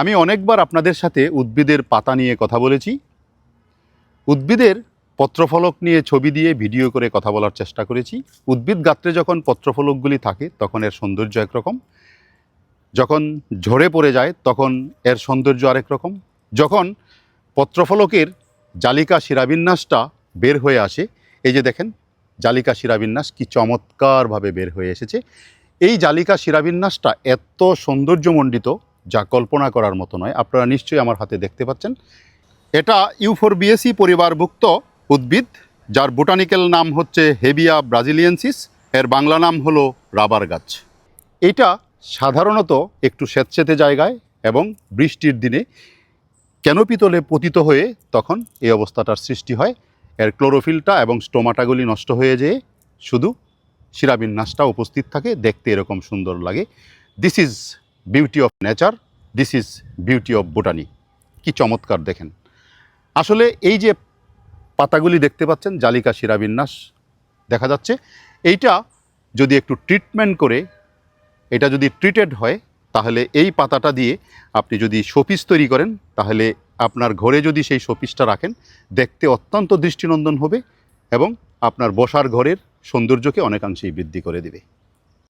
আমি অনেকবার আপনাদের সাথে উদ্ভিদের পাতা নিয়ে কথা বলেছি। উদ্ভিদের পত্রফলক নিয়ে ছবি দিয়ে ভিডিও করে কথা বলার চেষ্টা করেছি। উদ্ভিদ গাত্রে যখন পত্রফলকগুলি থাকে, তখন এর সৌন্দর্য একরকম। যখন ঝরে পড়ে যায়, তখন এর সৌন্দর্য আরেক রকম। যখন পত্রফলকের জালিকা শিরাবিন্যাসটা বের হয়ে আসে, এই যে দেখেন, জালিকা শিরাবিন্যাস কি চমৎকারভাবে বের হয়ে এসেছে। এই জালিকা শিরাবিন্যাসটা এত সৌন্দর্যমণ্ডিত যা কল্পনা করার মতো নয়। আপনারা নিশ্চয়ই আমার হাতে দেখতে পাচ্ছেন। এটা ইউফোর ইউফোরবিএসি পরিবারভুক্ত উদ্ভিদ, যার বোটানিক্যাল নাম হচ্ছে হেবিয়া ব্রাজিলিয়েন্সিস, এর বাংলা নাম হলো রাবার গাছ। এটা সাধারণত একটু স্যাঁতসেঁতে জায়গায় এবং বৃষ্টির দিনে ক্যানোপি তলে পতিত হয়ে তখন এই অবস্থাটার সৃষ্টি হয়। এর ক্লোরোফিলটা এবং স্টোমাটাগুলি নষ্ট হয়ে যেয়ে শুধু শিরাবিন্যাসটা উপস্থিত থাকে। দেখতে এরকম সুন্দর লাগে। This is beauty of nature this is beauty of botany কি চমৎকার দেখেন। আসলে এই যে পাতাগুলি দেখতে পাচ্ছেন, জালিকা শিরাবিন্যাস দেখা যাচ্ছে, এইটা যদি একটু ট্রিটমেন্ট করে, এটা যদি ট্রিটেড হয়, তাহলে এই পাতাটা দিয়ে আপনি যদি শোপিস তৈরি করেন, তাহলে আপনার ঘরে যদি সেই শোপিসটা রাখেন, দেখতে অত্যন্ত দৃষ্টিনন্দন হবে এবং আপনার বসার ঘরের সৌন্দর্যকে অনেকাংশেই বৃদ্ধি করে দেবে।